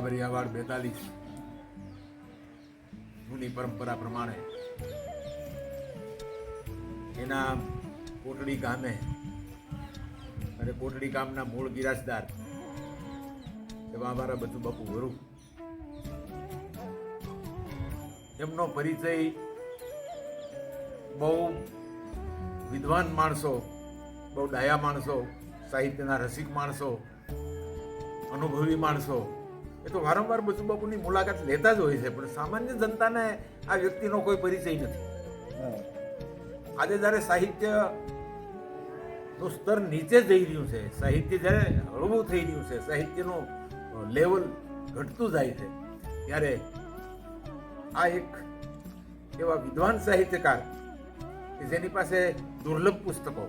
વરિયાવાડ બેતાલીસ. જૂની પરંપરા પ્રમાણે એના કોટડી ગામે અને કોટડી ગામના મૂળ ગિરાસદાર એવા અમારા બધું બપુ વરુ. એમનો પરિચય બહુ વિદ્વાન માણસો, બહુ ડાયા માણસો, સાહિત્યના રસિક માણસો, અનુભવી માણસો એ તો વારંવાર બચુબાપુની મુલાકાત લેતા જ હોય છે પણ સામાન્ય જનતાને આ વ્યક્તિનો કોઈ પરિચય નથી. આજે જ્યારે સાહિત્યનું સ્તર નીચે જઈ રહ્યું છે સાહિત્ય જ્યારે હળવું થઈ રહ્યું છે સાહિત્યનું લેવલ ઘટતું જાય છે ત્યારે આ એક એવા વિદ્વાન સાહિત્યકાર કે જેની પાસે દુર્લભ પુસ્તકો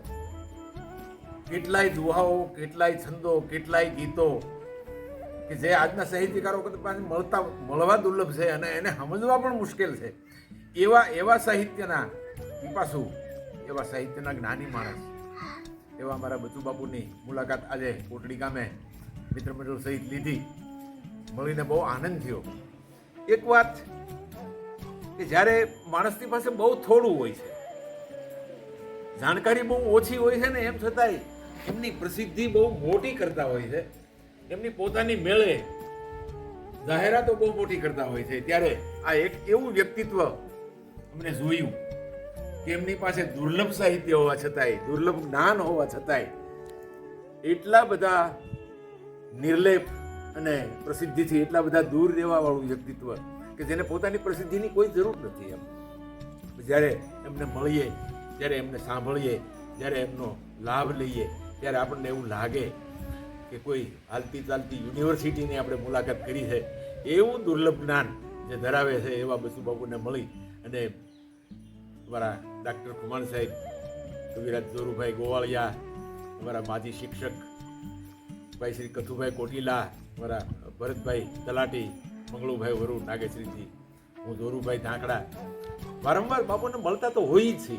કેટલાય દુહાઓ કેટલાય છંદો કેટલાય ગીતો કે જે આજના સાહિત્યકારો પાસે મળતા, મળવા દુર્લભ છે અને એને સમજવા પણ મુશ્કેલ છે. એવા એવા સાહિત્યના, પીપાસુ, એવા સાહિત્યના જ્ઞાની માણસ. એવા અમારા બચુબાપુની મુલાકાત આજે કોટડી ગામે મિત્ર મંડળ સહિત લીધી. મળીને બહુ આનંદ થયો. એક વાત કે જ્યારે માણસની પાસે બહુ થોડું હોય છે, જાણકારી બહુ ઓછી હોય છે ને, એમ છતાંય એમની પ્રસિદ્ધિ બહુ મોટી કરતા હોય છે. એમની પોતાની મેળે જાહેરાતો બહુ મોટી કરતા હોય છે. ત્યારે આ એક એવું વ્યક્તિત્વ અમને જોયું કે એમની પાસે દુર્લભ સાહિત્ય હોવા છતાંય, દુર્લભ જ્ઞાન હોવા છતાંય એટલા બધા નિર્લેપ અને પ્રસિદ્ધિથી એટલા બધા દૂર રહેવાવાળું વ્યક્તિત્વ કે જેને પોતાની પ્રસિદ્ધિની કોઈ જરૂર નથી એમ. જ્યારે એમને મળીએ, જ્યારે એમને સાંભળીએ, જ્યારે એમનો લાભ લઈએ, ત્યારે આપણને એવું લાગે કે કોઈ હાલતી ચાલતી યુનિવર્સિટીની આપણે મુલાકાત કરી છે, એવું દુર્લભ જ્ઞાન જે ધરાવે છે એવા બસુ બાબુને મળી અને અમારા ડાક્ટર કુમાર સાહેબ, કવિરાજ જોરુભાઈ ગોવાળિયા, અમારા માજી શિક્ષક ભાઈ શ્રી કથુભાઈ કોટીલા, અમારા ભરતભાઈ તલાટી, મંગળુભાઈ વરુ, નાગેશ્રીજી, હું ધોરુભાઈ ધાંકડા. વારંવાર બાપુને મળતા તો હોય જ છે,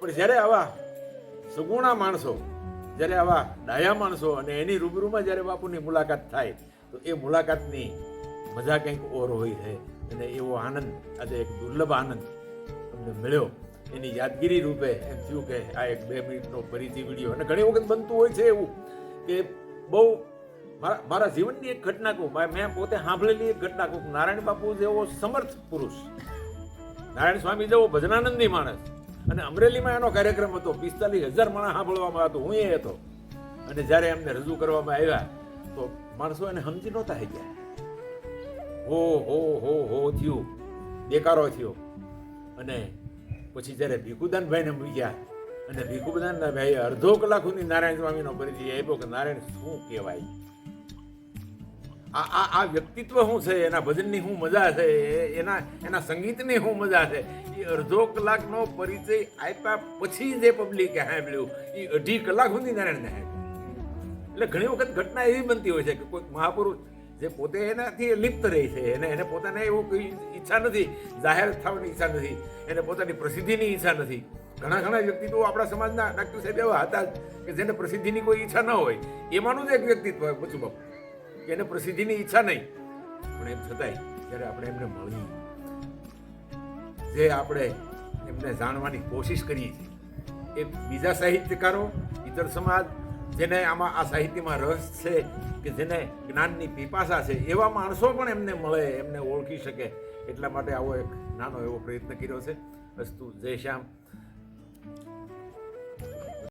પણ જ્યારે આવા સગુણા માણસો જ્યારે આવા ડાયા માણસો અને એની રૂબરૂમાં જ્યારે બાપુની મુલાકાત થાય, તો એ મુલાકાતની મજા કંઈક ઓર હોય છે. અને એવો આનંદ, આજે એક દુર્લભ આનંદ અમને મળ્યો. એની યાદગીરી રૂપે એમ થયું કે આ એક બે મિનિટનો ફરીથી વીડિયો. અને ઘણી વખત બનતું હોય છે એવું કે બહુ મારા મારા જીવનની એક ઘટના કહું. મેં પોતે સાંભળેલી એક ઘટના કહું. નારાયણ બાપુ જેવો સમર્થ પુરુષ. નારાયણ સ્વામી જેવો ભજનાનંદી માણસ. અને અમરેલીમાં એનો કાર્યક્રમ હતો. પિસ્તાલીસ હજાર માણસ સાંભળવામાં હતો હું એ હતો. અને જ્યારે એમને રજૂ કરવામાં આવ્યા, તો માણસો એને સમજી નહોતા ગયા હો હો હો હો થયું. દેકારો થયો. અને પછી જ્યારે ભીખુદાનભાઈને મૂક્યા અને ભીખુદાનના ભાઈએ અડધો કલાક સુધી નારાયણ સ્વામીનો પરિચય આપ્યો કે, નારાયણ, શું કહેવાય? આ આ વ્યક્તિત્વ શું છે? એના ભજનની શું મજા છે? એના એના સંગીતની શું મજા છે? એ અડધો કલાકનો પરિચય આપ્યા પછી જે પબ્લિકે સાંભળ્યું એ અઢી કલાક સુધી નારાયણને સાંભળ્યું. એટલે ઘણી વખત ઘટના એવી બનતી હોય છે કે કોઈક મહાપુરુષ જે પોતે એનાથી લિપ્ત રહે છે, એને એને પોતાને એવું કોઈ ઈચ્છા નથી, જાહેર થવાની ઈચ્છા નથી, એને પોતાની પ્રસિદ્ધિની ઈચ્છા નથી. ઘણા ઘણા વ્યક્તિત્વો આપણા સમાજના ડાક્ટર સાહેબ એવા હતા કે જેને પ્રસિદ્ધિની કોઈ ઈચ્છા ન હોય. એમાંનું જ એક વ્યક્તિત્વ બચુ બાપુ. કે એને પ્રસિદ્ધિની ઈચ્છા નહીં. પણ એમ છતાંય જ્યારે આપણે એમને મળીએ, જે આપણે એમને જાણવાની કોશિશ કરીએ છીએ એ બીજા સાહિત્યકારો ઇતર સમાજ, જેને આમાં આ સાહિત્યમાં રસ છે કે જેને જ્ઞાનની પીપાસા છે, એવા માણસો પણ એમને મળે, એમને ઓળખી શકે એટલા માટે આવો એક નાનો એવો પ્રયત્ન કર્યો છે. અસ્તુ, જય શ્યામ.